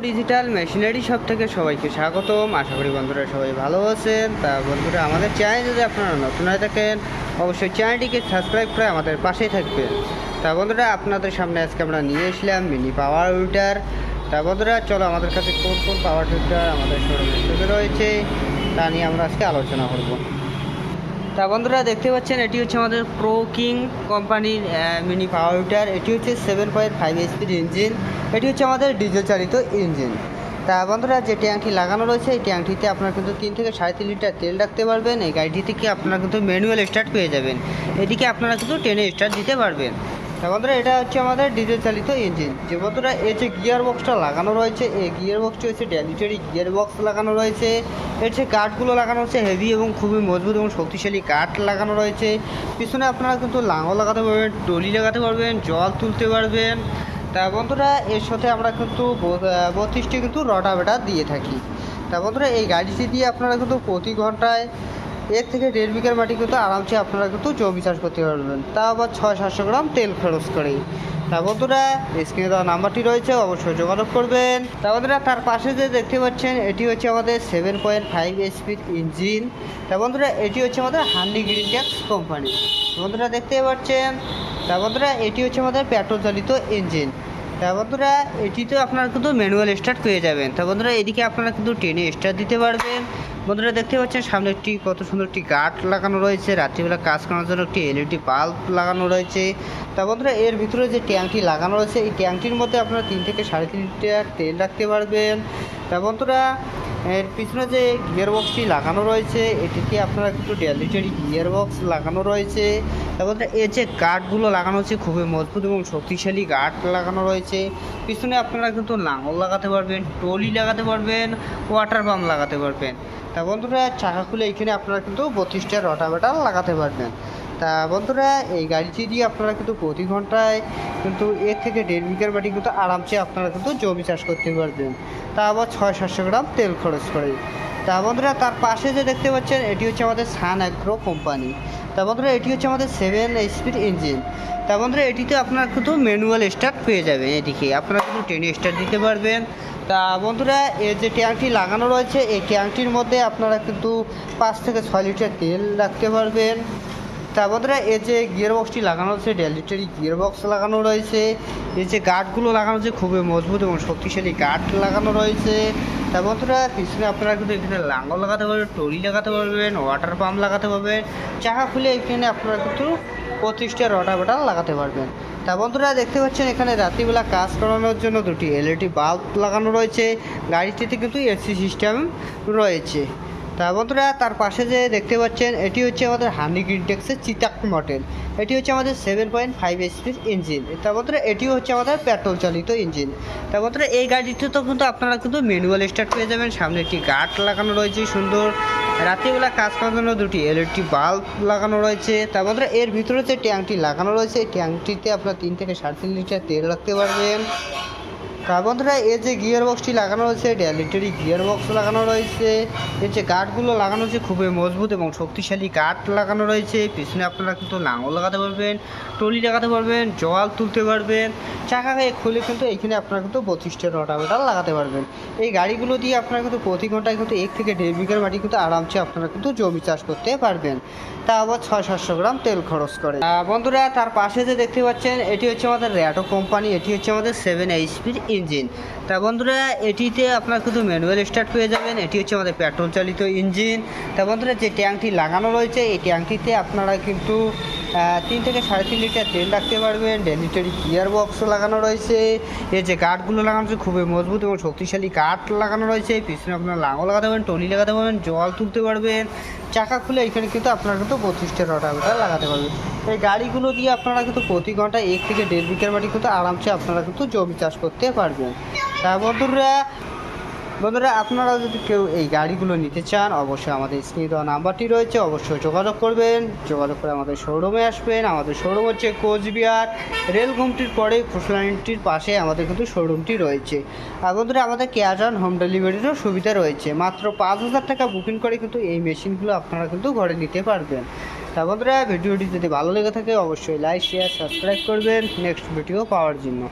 Digital machinery shop থেকে সবাইকে স্বাগতম। আশা করি বন্ধুরা সবাই ভালো আছেন। তা বন্ধুরা, আমাদের চ্যানেল যদি আপনারা নতুন হয়ে থাকেন, অবশ্যই চ্যানেলটিকে সাবস্ক্রাইব করে আমাদের পাশেই থাকবেন। তা বন্ধুরা, আপনাদের সামনে আজকে আমরা নিয়ে এসলাম মিনি পাওয়ার উইটার তা বন্ধুরা, চলো আমাদের কাছে কোন কোন পাওয়ার উইটার আমাদের শোরুমে রয়েছে, তা নিয়ে আমরা আজকে আলোচনা করব। তা বন্ধুরা দেখতে পাচ্ছেন, এটি হচ্ছে আমাদের প্রো কিং কোম্পানির মিনি পাওয়ার উইটার এটি হচ্ছে সেভেন পয়েন্ট ফাইভ এসপির ইঞ্জিন এটি হচ্ছে আমাদের ডিজেল চালিত ইঞ্জিন তা বন্ধুরা, যে ট্যাঙ্কটি লাগানো রয়েছে, এই ট্যাঙ্কটিতে আপনার কিন্তু তিন থেকে সাড়ে তিন লিটার তেল রাখতে পারবেন। এই গাড়িটি থেকে আপনারা কিন্তু ম্যানুয়াল স্টার্ট পেয়ে যাবেন। এদিকে আপনারা কিন্তু টেনে স্টার্ট দিতে পারবেন। বন্ধুরা এটা হচ্ছে আমাদের ডিজেল চালিত ইঞ্জিন। যে বন্ধুরা এই যে গিয়ার বক্সটা লাগানো রয়েছে, এই গিয়ার বক্সটি হচ্ছে ড্যালিটারি গিয়ার বক্স লাগানো রয়েছে। এর যে কাঠগুলো লাগানো হচ্ছে হেভি এবং খুবই মজবুত এবং শক্তিশালী কাঠ লাগানো রয়েছে। পিছনে আপনারা কিন্তু লাঙল লাগাতে পারবেন টলি লাগাতে পারবেন, জল তুলতে পারবেন। তা বন্ধুরা, এর সাথে আমরা কিন্তু বত্রিশটি কিন্তু রটা বেটা দিয়ে থাকি। তা বন্ধুরা, এই গাড়িটি দিয়ে আপনারা কিন্তু প্রতি ঘন্টায় এক থেকে দেড় বিঘার মাটি কিন্তু আরামসে আপনারা কিন্তু জমি চাষ করতে পারবেন। তা আবার ছয় সাতশো গ্রাম তেল খরচ করে তা বন্ধুরা স্ক্রিনে দেওয়া নাম্বারটি রয়েছে, অবশ্যই যোগাযোগ করবেন। তা বন্ধুরা, তার পাশে যে দেখতে পাচ্ছেন, এটি হচ্ছে আমাদের সেভেন পয়েন্ট ফাইভ এসপির ইঞ্জিন তা বন্ধুরা, এটি হচ্ছে আমাদের হান্ডি গ্রিন ট্যাক্স কোম্পানি বন্ধুরা, দেখতে পাচ্ছেন? তা বন্ধুরা, এটি হচ্ছে আমাদের পেট্রোল চালিত ইঞ্জিন তা বন্ধুরা এটিতে আপনারা কিন্তু ম্যানুয়াল স্টার্ট পেয়ে যাবেন। তা বন্ধুরা, এদিকে আপনারা কিন্তু টেনে স্টার্ট দিতে পারবেন। বন্ধুরা, দেখতে পাচ্ছেন সামনে একটি, কত সুন্দর একটি গার্ড লাগানো রয়েছে। রাত্রিবেলা কাজ করার জন্য একটি এলইডি বাল্ব লাগানো রয়েছে। তা বন্ধুরা, এর ভিতরে যে ট্যাঙ্কটি লাগানো রয়েছে, এই ট্যাঙ্কটির মধ্যে আপনারা তিন থেকে সাড়ে তিন লিটার তেল রাখতে পারবেন। তা বন্ধুরা, এর পিছনে যে গিয়ার বক্সটি লাগানো রয়েছে, এটিতে আপনারা কিন্তু ডেলিটারি গিয়ার বক্স লাগানো রয়েছে। তারপরে এর যে গার্ডগুলো লাগানো হচ্ছে, খুবই মজবুত এবং শক্তিশালী গার্ড লাগানো রয়েছে। পিছনে আপনারা কিন্তু লাঙল লাগাতে পারবেন, টলি লাগাতে পারবেন, ওয়াটার পাম্প লাগাতে পারবেন। তা বন্ধুরা, চাকা খুলে এখানে আপনারা কিন্তু বত্রিশটা রটাভেটার লাগাতে পারবেন। তা বন্ধুরা, এই গাড়িটি দিয়ে আপনারা কিন্তু প্রতি ঘন্টায় কিন্তু এর থেকে দেড় বিঘার বাড়ি কিন্তু আরামসে আপনারা কিন্তু জমি চাষ করতে পারবেন। তা আবার ছয় সাতশো গ্রাম তেল খরচ করে। তা বন্ধুরা, তার পাশে যে দেখতে পাচ্ছেন, এটি হচ্ছে আমাদের সান অ্যাগ্রো কোম্পানি। তা বন্ধুরা, এটি হচ্ছে আমাদের সেভেন স্পিড ইঞ্জিন তা বন্ধুরা, এটিতে আপনার কিন্তু ম্যানুয়াল স্টার্ট পেয়ে যাবেন এদিকে। আপনারা কিন্তু টেনে স্টার্ট দিতে পারবেন। তা বন্ধুরা এর যে ট্যাঙ্কটি লাগানো রয়েছে, এই ট্যাঙ্কটির মধ্যে আপনারা কিন্তু পাঁচ থেকে ছয় লিটার তেল রাখতে পারবেন। তা বন্ধুরা এর যে গিয়ার বক্সটি লাগানো রয়েছে ডেলিটারি গিয়ার বক্স লাগানো রয়েছে। এর যে গার্ডগুলো লাগানো হচ্ছে খুবই মজবুত এবং শক্তিশালী গার্ড লাগানো রয়েছে। তা বন্ধুরা পিছনে আপনারা কিন্তু এখানে লাঙ্গল লাগাতে পারবেন টরি লাগাতে পারবেন ওয়াটার পাম্প লাগাতে পারবেন চাকা খুলে এখানে আপনারা কিন্তু পঁচিশটা বাটা লাগাতে পারবেন। তা বন্ধুরা, দেখতে পাচ্ছেন এখানে রাত্রিবেলা কাজ করানোর জন্য দুটি এলইডি বাল্ব লাগানো রয়েছে। গাড়িটিতে কিন্তু এসি সিস্টেম রয়েছে। তা বন্ধুরা, তার পাশে যে দেখতে পাচ্ছেন, এটি হচ্ছে আমাদের হানি গ্রিনটেক্সের চিতাক মডেল। এটি হচ্ছে আমাদের সেভেন পয়েন্ট ফাইভ এসপির ইঞ্জিন তা বন্ধুরা, এটিও হচ্ছে আমাদের পেট্রোল চালিত ইঞ্জিন তা বন্ধুরা, এই গাড়িটিতে তো কিন্তু আপনারা কিন্তু ম্যানুয়াল স্টার্ট পেয়ে যাবেন। সামনে একটি গার্ড লাগানো রয়েছে, সুন্দর। রাত্রিবেলা কাজ করার জন্য দুটি এলইডি বাল্ব লাগানো রয়েছে। তা বন্ধুরা, এর ভিতরে যে ট্যাঙ্কটি লাগানো রয়েছে, এই ট্যাঙ্কটিতে আপনার তিন থেকে সাড়ে তিন লিটার তেল রাখতে পারবেন। তা বন্ধুরা এর যে গিয়ার বক্সটি লাগানো রয়েছে ডেলিটারি গিয়ার বক্স লাগানো রয়েছে। এর যে গার্ডগুলো লাগানো হচ্ছে খুবই মজবুত এবং শক্তিশালী গার্ড লাগানো রয়েছে। পিছনে আপনারা কিন্তু লাঙল লাগাতে পারবেন, টলি লাগাতে পারবেন, জল তুলতে পারবেন, চাকা গায়ে খুলে কিন্তু এইখানে আপনারা কিন্তু বত্রিশটা রটাভেটার লাগাতে পারবেন। এই গাড়িগুলো দিয়ে আপনারা কিন্তু প্রতি ঘন্টায় কিন্তু এক থেকে দেড় বিঘার মাটি কিন্তু আরামসে আপনারা কিন্তু জমি চাষ করতে পারবেন। তা আবার ছয় সাতশো গ্রাম তেল খরচ করে। বন্ধুরা, তার পাশে যে দেখতে পাচ্ছেন, এটি হচ্ছে আমাদের র্যাটো কোম্পানি, এটি হচ্ছে আমাদের সেভেন এইচপির ইঞ্জিন। তা বন্ধুরা, এটিতে আপনার কিন্তু ম্যানুয়াল স্টার্ট পেয়ে যাবেন। এটি হচ্ছে আমাদের পেট্রোল চালিত ইঞ্জিন তা বন্ধুরা, যে ট্যাঙ্কটি লাগানো রয়েছে, এই ট্যাঙ্কটিতে আপনারা কিন্তু তিন থেকে সাড়ে তিন লিটার তেল রাখতে পারবেন। ডেলিটারি গিয়ার বক্স লাগানো রয়েছে। এর যে কাঠগুলো লাগানো হচ্ছে খুবই মজবুত এবং শক্তিশালী কাঠ লাগানো রয়েছে। পিছনে আপনার লাঙল লাগাতে পারবেন, টলি লাগাতে পারবেন, জল তুলতে পারবেন। চাকা খুলে এখানে কিন্তু আপনার কিন্তু পঁচিশটা রটাভেটার লাগাতে পারবেন। এই গাড়িগুলো দিয়ে আপনারা কিন্তু প্রতি ঘন্টায় এক থেকে দেড় বিঘের মাটি কিন্তু আরামসে আপনারা কিন্তু জমি চাষ করতে পারবেন। তা বন্ধুরা বন্ধুরা, আপনারা যদি কেউ এই গাড়িগুলো নিতে চান, অবশ্যই আমাদের স্ক্রিনে দেওয়া নাম্বারটি রয়েছে, অবশ্যই যোগাযোগ করবেন। যোগাযোগ করে আমাদের শোরুমে আসবেন। আমাদের শোরুম হচ্ছে কোচবিহার রেল ঘুমটির পরে খুশলাইনটির পাশে আমাদের কিন্তু শোরুমটি রয়েছে। আর বন্ধুরা, আমাদের ক্যাশ অন হোম ডেলিভারিরও সুবিধা রয়েছে। মাত্র পাঁচ হাজার টাকা বুকিং করে কিন্তু এই মেশিনগুলো আপনারা কিন্তু ঘরে নিতে পারবেন। তা বন্ধুরা, ভিডিওটি যদি ভালো লেগে থাকে, অবশ্যই লাইক শেয়ার সাবস্ক্রাইব করবেন। নেক্সট ভিডিও পাওয়ার জন্য।